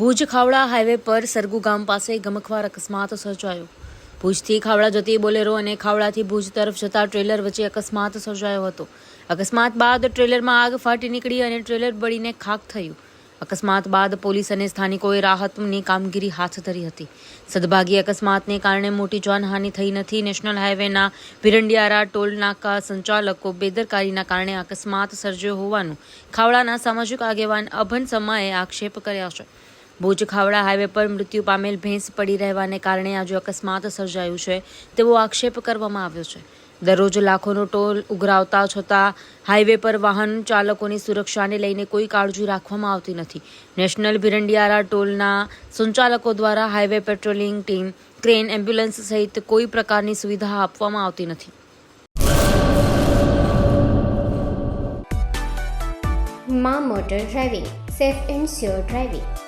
Bhuj Khavda highway પર સરગુ ગામ પાસે ગમખવાર અકસ્માત સર્જાયો. ભુજથી ખાવડા જતી બોલેરો અને ખાવડાથી ભુજ તરફ જતા ટ્રેલર વચ્ચે અકસ્માત સર્જાયો હતો. અકસ્માત બાદ ટ્રેલરમાં આગ ફાટી નીકળી અને ટ્રેલર બળીને ખાક થયું. અકસ્માત બાદ પોલીસ અને સ્થાનિકોએ રાહતની કામગીરી હાથ ધરી હતી. સદભાગી અકસ્માતને કારણે મોટી જાનહાનિ થઈ નથી. નેશનલ હાઈવેના પિરંડિયારા ટોલ નાકા સંચાલકો બેદરકારીના કારણે અકસ્માત સર્જ્યો હોવાનું ખાવડાના સામાજિક આગેવાન અભન સમાએ આક્ષેપ કર્યા છે. ભુજ ખાવડા હાઈવે પર મૃત્યુ પામેલ ભેંસ પડી રહેવાને કારણે આજે અકસ્માત સર્જાયું છે તેવો આક્ષેપ કરવામાં આવ્યો છે. દરરોજ લાખોનો ટોલ ઉઘરાવતા છતાં હાઈવે પર વાહન ચાલકોની સુરક્ષાને લઈને કોઈ કાળજી રાખવામાં આવતી નથી. નેશનલ ભિરંડિયારા ટોલના સંચાલકો દ્વારા highway patrolling team, crane, ambulance સહિત કોઈ પ્રકારની સુવિધા આપવામાં આવતી નથી. મા motor driving, safe and sure driving.